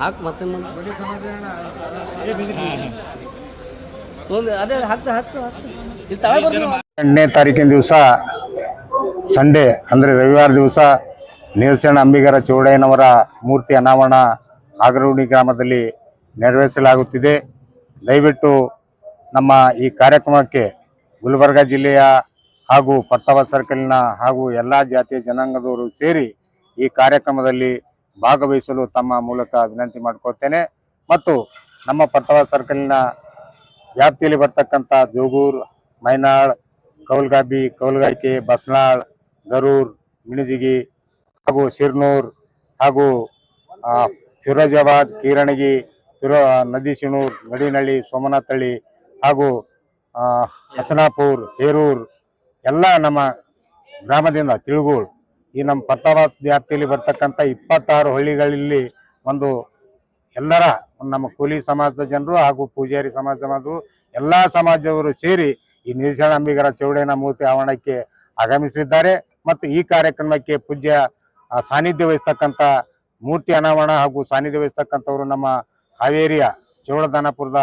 ಹಾಕ್ ಮತ್ತೆ ಮುಂದೆ ಒಂದು ಅದೇ ಹಾಕ್ತಾ ಹಾಕ್ತಾ ಹಾಕ್ತಾ. ಇಲ್ಲಿ ತಳ ಬರ್ರಿ ಎಂಟನೇ ತಾರೀಕಿನ ದಿವಸ ಸಂಡೇ ಅಂದರೆ ರವಿವಾರ ದಿವಸ ನೇಲ್ಸೇಣ ಅಂಬಿಗರ ಚೌಡಯ್ಯನವರ ಮೂರ್ತಿ ಅನಾವರಣ ಆಗರೂಣಿ ಗ್ರಾಮದಲ್ಲಿ ನೆರವೇರಿಸಲಾಗುತ್ತಿದೆ. ದಯವಿಟ್ಟು ನಮ್ಮ ಈ ಕಾರ್ಯಕ್ರಮಕ್ಕೆ ಗುಲ್ಬರ್ಗ ಜಿಲ್ಲೆಯ ಹಾಗೂ ಪರ್ತಾವ ಸರ್ಕಲ್ನ ಹಾಗೂ ಎಲ್ಲ ಜಾತಿಯ ಜನಾಂಗದವರು ಸೇರಿ ಈ ಕಾರ್ಯಕ್ರಮದಲ್ಲಿ ಭಾಗವಹಿಸಲು ತಮ್ಮ ಮೂಲಕ ವಿನಂತಿ ಮಾಡಿಕೊಳ್ತೇನೆ. ಮತ್ತು ನಮ್ಮ ಪರ್ತವ ಸರ್ಕಲ್ನ ವ್ಯಾಪ್ತಿಯಲ್ಲಿ ಬರ್ತಕ್ಕಂಥ ಜೋಗೂರ್, ಮೈನಾಳ್, ಕೌಲ್ಗಾಬಿ ಕೌಲ್ಗಾಯ್ಕೆ ಬಸ್ನಾಳ್, ಗರೂರ್, ಮಿಣಜಿಗಿ ಹಾಗೂ ಶಿರ್ನೂರ್ ಹಾಗೂ ಫಿರೋಜಾಬಾದ್ ಕೀರಣಗಿ ಫಿರೋ ನದಿಶಿಣೂರ್ ನಡಿನಳ್ಳಿ ಸೋಮನಾಥಳ್ಳಿ ಹಾಗೂ ಹಸನಾಪುರ್, ಹೇರೂರ್ ಎಲ್ಲ ನಮ್ಮ ಗ್ರಾಮದಿಂದ ತಿಳುಗೋಳ್ ಈ ನಮ್ಮ ಪಟ್ಟಣ ವ್ಯಾಪ್ತಿಯಲ್ಲಿ ಬರ್ತಕ್ಕಂಥ ಇಪ್ಪತ್ತಾರು ಹಳ್ಳಿಗಳಲ್ಲಿ ಒಂದು ಎಲ್ಲರ, ನಮ್ಮ ಕೂಲಿ ಸಮಾಜದ ಜನರು ಹಾಗೂ ಪೂಜಾರಿ ಸಮಾಜದವರು ಎಲ್ಲ ಸಮಾಜದವರು ಸೇರಿ ಈ ನಿಲ್ಸಣ ಅಂಬಿಗರ ಚೌಡೇನ ಮೂರ್ತಿ ಆವರಣಕ್ಕೆ ಆಗಮಿಸಿದ್ದಾರೆ ಮತ್ತು ಈ ಕಾರ್ಯಕ್ರಮಕ್ಕೆ ಪೂಜ್ಯ ಸಾನ್ನಿಧ್ಯ ವಹಿಸ್ತಕ್ಕಂಥ ಮೂರ್ತಿ ಅನಾವರಣ ಹಾಗೂ ಸಾನ್ನಿಧ್ಯ ವಹಿಸ್ತಕ್ಕಂಥವರು ನಮ್ಮ ಹಾವೇರಿಯ ಚೌಡದಾನಪುರದ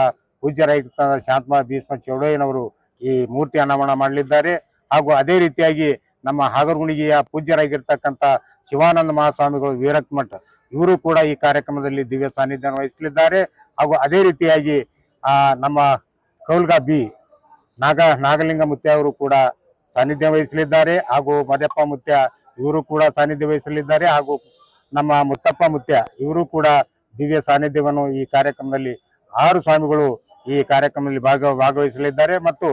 ರೈತ ಶಾಂತಮ ಭೀಷ್ಮ ಚೌಡಯ್ಯನವರು ಈ ಮೂರ್ತಿ ಅನಾವರಣ ಮಾಡಲಿದ್ದಾರೆ. ಹಾಗೂ ಅದೇ ರೀತಿಯಾಗಿ ನಮ್ಮ ಹಾಗರಗುಣಿಗೆಯ ಪೂಜ್ಯರಾಗಿರ್ತಕ್ಕಂಥ ಶಿವಾನಂದ ಮಹಾಸ್ವಾಮಿಗಳು ಮಠ. ಇವರು ಕೂಡ ಈ ಕಾರ್ಯಕ್ರಮದಲ್ಲಿ ದಿವ್ಯ ಸಾನ್ನಿಧ್ಯ ವಹಿಸಲಿದ್ದಾರೆ. ಹಾಗೂ ಅದೇ ರೀತಿಯಾಗಿ ನಮ್ಮ ಕೌಲ್ಗಾ ಬಿ, ನಾಗ, ನಾಗಲಿಂಗ ಮುತ್ಯ ಅವರು ಕೂಡ ಸಾನ್ನಿಧ್ಯ ವಹಿಸಲಿದ್ದಾರೆ. ಹಾಗೂ ಮದ್ಯಪ್ಪ ಮುತ್ಯ, ಇವರು ಕೂಡ ಸಾನ್ನಿಧ್ಯ ವಹಿಸಲಿದ್ದಾರೆ. ಹಾಗೂ ನಮ್ಮ ಮುತ್ತಪ್ಪ ಮುತ್ಯ, ಇವರು ಕೂಡ ದಿವ್ಯ ಸಾನ್ನಿಧ್ಯವನ್ನು ಈ ಕಾರ್ಯಕ್ರಮದಲ್ಲಿ ಆರು ಸ್ವಾಮಿಗಳು ಈ ಕಾರ್ಯಕ್ರಮದಲ್ಲಿ ಭಾಗ, ಭಾಗವಹಿಸಲಿದ್ದಾರೆ. ಮತ್ತು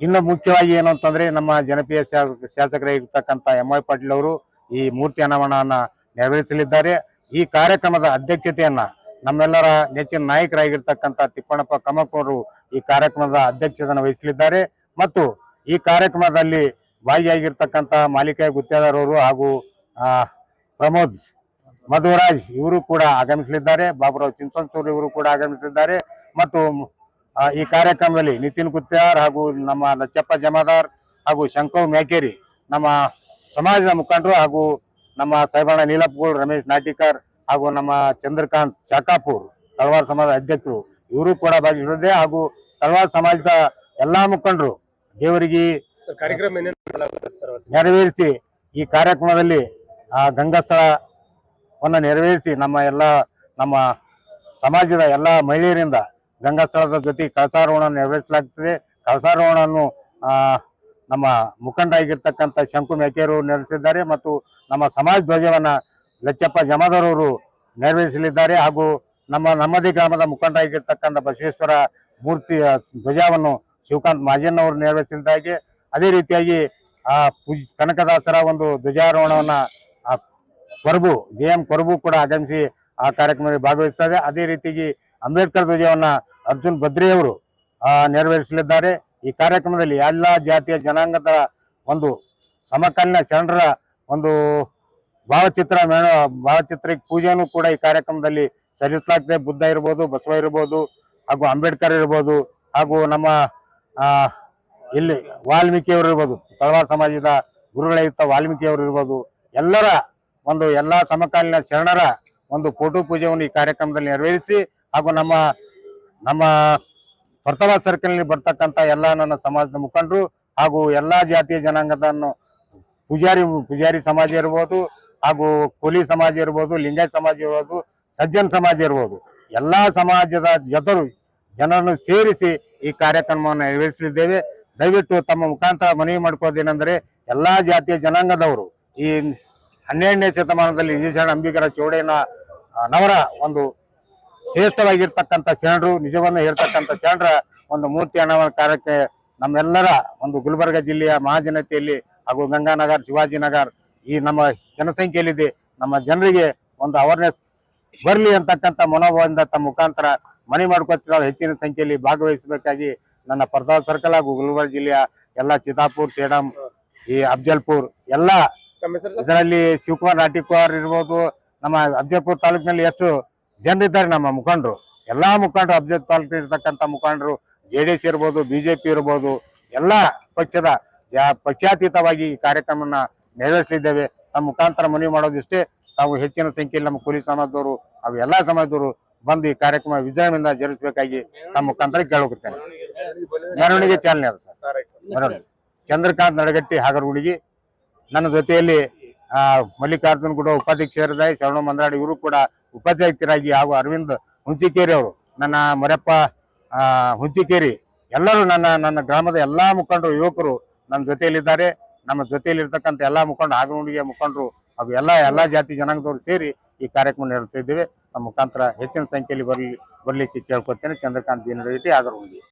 ಇನ್ನು ಮುಖ್ಯವಾಗಿ ಏನು ಅಂತಂದ್ರೆ ನಮ್ಮ ಜನಪ್ರಿಯ ಶಾಸಕ ಶಾಸಕರಾಗಿರ್ತಕ್ಕಂಥ ಎಂ ವೈ ಪಾಟೀಲ್ ಅವರು ಈ ಮೂರ್ತಿ ಅನಾವರಣವನ್ನ ನೆರವೇರಿಸಲಿದ್ದಾರೆ. ಈ ಕಾರ್ಯಕ್ರಮದ ಅಧ್ಯಕ್ಷತೆಯನ್ನ ನಮ್ಮೆಲ್ಲರ ನೆಚ್ಚಿನ ನಾಯಕರಾಗಿರ್ತಕ್ಕಂಥ ತಿಪ್ಪಣ್ಣಪ್ಪ ಕಮಕೋರು ಈ ಕಾರ್ಯಕ್ರಮದ ಅಧ್ಯಕ್ಷತೆಯನ್ನು ವಹಿಸಲಿದ್ದಾರೆ. ಮತ್ತು ಈ ಕಾರ್ಯಕ್ರಮದಲ್ಲಿ ಭಾಗಿಯಾಗಿರ್ತಕ್ಕಂಥ ಮಾಲೀಕ ಗುತ್ತೇದಾರವರು ಹಾಗೂ ಪ್ರಮೋದ್ ಮಧುರಾಜ್ ಇವರು ಕೂಡ ಆಗಮಿಸಲಿದ್ದಾರೆ. ಬಾಬುರಾವ್ ಚಿಂಚನ್ಸೂರ್ ಇವರು ಕೂಡ ಆಗಮಿಸಲಿದ್ದಾರೆ. ಮತ್ತು ಈ ಕಾರ್ಯಕ್ರಮದಲ್ಲಿ ನಿತಿನ್ ಕುತ್ತಾರ್ ಹಾಗೂ ನಮ್ಮ ಲಚ್ಚಪ್ಪ ಜಮಾದಾರ್ ಹಾಗೂ ಶಂಕವ್ ಮೇಕೇರಿ ನಮ್ಮ ಸಮಾಜದ ಮುಖಂಡರು ಹಾಗೂ ನಮ್ಮ ಸಾಹೇಬಣ್ಣ ನೀಲಪ್ಪಗೋಳ್ ರಮೇಶ್ ನಾಟಿಕರ್ ಹಾಗೂ ನಮ್ಮ ಚಂದ್ರಕಾಂತ್ ಶಾಖಾಪುರ್ ತಳವಾರ ಸಮಾಜದ ಅಧ್ಯಕ್ಷರು ಇವರು ಕೂಡ ಭಾಗಿಸಿದೆ ಹಾಗೂ ತಳವಾರ ಸಮಾಜದ ಎಲ್ಲಾ ಮುಖಂಡರು ದೇವರಿಗೆ ಕಾರ್ಯಕ್ರಮ ನೆರವೇರಿಸಿ ಈ ಕಾರ್ಯಕ್ರಮದಲ್ಲಿ ಆ ಗಂಗಾಸ್ಥಳವನ್ನು ನೆರವೇರಿಸಿ ನಮ್ಮ ಎಲ್ಲ ನಮ್ಮ ಸಮಾಜದ ಎಲ್ಲ ಮಹಿಳೆಯರಿಂದ ಗಂಗಾಸ್ಥಳದ ಜೊತೆ ಕಳಸಾರೋಹಣ ನೆರವೇರಿಸಲಾಗ್ತದೆ. ಕಳಸಾರೋಹಣವನ್ನು ನಮ್ಮ ಮುಖಂಡರಾಗಿರ್ತಕ್ಕಂಥ ಶಂಕು ಮೇಕೆಯವರು ನೆರವೇರಿಸಿದ್ದಾರೆ ಮತ್ತು ನಮ್ಮ ಸಮಾಜ ಧ್ವಜವನ್ನು ಲಚ್ಚಪ್ಪ ಜಮಾದರವರು ನೆರವೇರಿಸಲಿದ್ದಾರೆ ಹಾಗೂ ನಮ್ಮ ನಮ್ಮದೇ ಗ್ರಾಮದ ಮುಖಂಡರಾಗಿರ್ತಕ್ಕಂಥ ಬಸವೇಶ್ವರ ಮೂರ್ತಿಯ ಧ್ವಜವನ್ನು ಶಿವಕಾಂತ್ ಮಾಜನ್ ಅವರು ನೆರವೇರಿಸಿದ್ದಾಗೆ ಅದೇ ರೀತಿಯಾಗಿ, ಆ, ಪೂಜ್ ಕನಕದಾಸರ ಒಂದು ಧ್ವಜಾರೋಹಣವನ್ನು ಕೊರಬು, ಜೆ ಎಂ ಕೊರಬು ಕೂಡ ಆಗಮಿಸಿ ಆ ಕಾರ್ಯಕ್ರಮದಲ್ಲಿ ಭಾಗವಹಿಸ್ತಾರೆ. ಅದೇ ರೀತಿಯಾಗಿ ಅಂಬೇಡ್ಕರ್ ಧ್ವಜವನ್ನ ಅರ್ಜುನ್ ಬದ್ರಿ ಅವರು ಆ, ನೆರವೇರಿಸಲಿದ್ದಾರೆ. ಈ ಕಾರ್ಯಕ್ರಮದಲ್ಲಿ ಎಲ್ಲ ಜಾತಿಯ ಜನಾಂಗದ ಒಂದು ಸಮಕಾಲೀನ ಶರಣರ ಒಂದು ಭಾವಚಿತ್ರ ಮೇಣ ಭಾವಚಿತ್ರಕ್ಕೆ ಪೂಜೆಯನ್ನು ಕೂಡ ಈ ಕಾರ್ಯಕ್ರಮದಲ್ಲಿ ಸಲ್ಲಿಸಲಾಗ್ತದೆ. ಬುದ್ಧ ಇರ್ಬೋದು ಬಸವ ಇರ್ಬೋದು ಹಾಗೂ ಅಂಬೇಡ್ಕರ್ ಇರ್ಬೋದು ಹಾಗೂ ನಮ್ಮ ಇಲ್ಲಿ ವಾಲ್ಮೀಕಿಯವರು ಇರ್ಬೋದು ತಳವಾರ ಸಮಾಜದ ಗುರುಗಳಾಗಿದ್ದ ವಾಲ್ಮೀಕಿಯವರು ಇರ್ಬೋದು ಎಲ್ಲರ ಒಂದು ಎಲ್ಲ ಸಮಕಾಲೀನ ಶರಣರ ಒಂದು ಫೋಟೋ ಪೂಜೆಯನ್ನು ಈ ಕಾರ್ಯಕ್ರಮದಲ್ಲಿ ನೆರವೇರಿಸಿ ಹಾಗೂ ನಮ್ಮ ನಮ್ಮ ವರ್ತಮಾನ ಸರ್ಕಲ್ನಲ್ಲಿ ಬರ್ತಕ್ಕಂಥ ಎಲ್ಲ ನನ್ನ ಸಮಾಜದ ಮುಖಂಡರು ಹಾಗೂ ಎಲ್ಲಾ ಜಾತಿಯ ಜನಾಂಗದನ್ನು ಪೂಜಾರಿ ಪೂಜಾರಿ ಸಮಾಜ ಇರ್ಬೋದು ಹಾಗೂ ಕೂಲಿ ಸಮಾಜ ಇರ್ಬೋದು ಲಿಂಗಾಯತ್ ಸಮಾಜ ಇರ್ಬೋದು ಸಜ್ಜನ್ ಸಮಾಜ ಇರ್ಬೋದು ಎಲ್ಲಾ ಸಮಾಜದ ಜನರು ಜನರನ್ನು ಸೇರಿಸಿ ಈ ಕಾರ್ಯಕ್ರಮವನ್ನು ನೆರವೇರಿಸಲಿದ್ದೇವೆ. ದಯವಿಟ್ಟು ತಮ್ಮ ಮುಖಾಂತರ ಮನವಿ ಮಾಡ್ಕೋದೇನೆಂದರೆ ಎಲ್ಲಾ ಜಾತಿಯ ಜನಾಂಗದವರು ಈ ಹನ್ನೆರಡನೇ ಶತಮಾನದಲ್ಲಿ ಈಶಾನ ಅಂಬಿಗರ ಆ, ನವರ ಒಂದು ಶ್ರೇಷ್ಠವಾಗಿರ್ತಕ್ಕಂಥ ಶರಣರು ನಿಜವನ್ನು ಹೇಳ್ತಕ್ಕಂಥ ಶರಣರ ಒಂದು ಮೂರ್ತಿ ಅನಾವರಣ ಕಾರ್ಯಕ್ಕೆ ನಮ್ಮೆಲ್ಲರ ಒಂದು ಗುಲ್ಬರ್ಗ ಜಿಲ್ಲೆಯ ಮಹಾಜನತೆಯಲ್ಲಿ ಹಾಗೂ ಗಂಗಾನಗರ್ ಶಿವಾಜಿನಗರ್ ಈ ನಮ್ಮ ಜನಸಂಖ್ಯೆಯಲ್ಲಿದೆ ನಮ್ಮ ಜನರಿಗೆ ಒಂದು ಅವೇರ್ನೆಸ್ ಬರಲಿ ಅಂತಕ್ಕಂಥ ಮನೋಭಾವದಿಂದ ತಮ್ಮ ಮುಖಾಂತರ ಮನೆ ಮಾಡ್ಕೊತಿದ್ದಾರೆ ಹೆಚ್ಚಿನ ಸಂಖ್ಯೆಯಲ್ಲಿ ಭಾಗವಹಿಸಬೇಕಾಗಿ ನನ್ನ ಪರ್ದಾ ಸರ್ಕಲ್ ಹಾಗೂ ಗುಲ್ಬರ್ಗ ಜಿಲ್ಲೆಯ ಎಲ್ಲ ಚಿತಾಪುರ್ ಸೇಡಂ ಈ ಅಫ್ಜಲ್ಪುರ್ ಎಲ್ಲ? ಇದರಲ್ಲಿ ಶಿವಕುಮಾರ್ ನಾಟಿಕುಮಾರ್ ಇರ್ಬೋದು ನಮ್ಮ ಅಫ್ಜಲ್ಪುರ್ ತಾಲೂಕಿನಲ್ಲಿ ಎಷ್ಟು ಜನರಿದ್ದಾರೆ ನಮ್ಮ ಮುಖಂಡರು. ಎಲ್ಲ ಮುಖಂಡರು ಅಭ್ಯರ್ಥಿ ಪಾಲಿಟಿ ಇರತಕ್ಕಂಥ ಮುಖಂಡರು ಜೆ ಡಿ ಎಸ್ ಇರ್ಬೋದು ಬಿಜೆಪಿ ಇರ್ಬೋದು ಎಲ್ಲ ಪಕ್ಷದ ಪಕ್ಷಾತೀತವಾಗಿ ಈ ಕಾರ್ಯಕ್ರಮನ ನೆರವೇರಿಸಲಿದ್ದೇವೆ. ತಮ್ಮ ಮುಖಾಂತರ ಮನವಿ ಮಾಡೋದಿಷ್ಟೇ ತಾವು ಹೆಚ್ಚಿನ ಸಂಖ್ಯೆಯಲ್ಲಿ ನಮ್ಮ ಕೂಲಿ ಸಮಾಜದವರು ಹಾಗೂ ಎಲ್ಲಾ ಸಮಾಜದವರು ಬಂದು ಈ ಕಾರ್ಯಕ್ರಮ ವಿಜೃಂಭಣೆಯಿಂದ ಜರುಗಿಸಬೇಕಾಗಿ ತಮ್ಮ ಮುಖಾಂತರ ಕೇಳೋಗುತ್ತೇನೆ. ಮೆರವಣಿಗೆ ಚಾಲನೆ ಅದ ಸರ್. ಮೆರವಣಿಗೆ. ಚಂದ್ರಕಾಂತ್ ನಡಗಟ್ಟಿ ಹಾಗರಗುಡಿಗೆ ನನ್ನ ಜೊತೆಯಲ್ಲಿ ಮಲ್ಲಿಕಾರ್ಜುನ್ ಕೂಡ ಉಪಾಧ್ಯಕ್ಷರಾಗಿ ಶರಣ ಮಂದ್ರಾಡಿ ಇವರು ಕೂಡ ಉಪಾಧ್ಯಕ್ಷರಾಗಿ ಹಾಗೂ ಅರವಿಂದ್ ಹುಂಚಿಕೇರಿ ಅವರು ನನ್ನ ಮರಪ್ಪ ಹುಂಚಿಕೇರಿ, ಎಲ್ಲರೂ ನನ್ನ ನನ್ನ ಗ್ರಾಮದ ಎಲ್ಲಾ ಮುಖಂಡರು, ಯುವಕರು ನನ್ನ ಜೊತೆಯಲ್ಲಿದ್ದಾರೆ. ನಮ್ಮ ಜೊತೆಯಲ್ಲಿ ಇರ್ತಕ್ಕಂಥ ಎಲ್ಲಾ ಮುಖಂಡರು ಆಗನುಡಿಗೆ ಮುಖಂಡರು ಅವು ಎಲ್ಲಾ ಎಲ್ಲಾ ಜಾತಿ ಜನಾಂಗದವರು ಸೇರಿ ಈ ಕಾರ್ಯಕ್ರಮ ನಡೆಸ್ತಾ ನಮ್ಮ ಮುಖಾಂತರ ಹೆಚ್ಚಿನ ಸಂಖ್ಯೆಯಲ್ಲಿ ಬರಲಿ, ಬರ್ಲಿಕ್ಕೆ ಕೇಳ್ಕೊತೇನೆ. ಚಂದ್ರಕಾಂತ್ ಬೀನರೆಡ್ಡಿ ಆಗರಗುಡಿ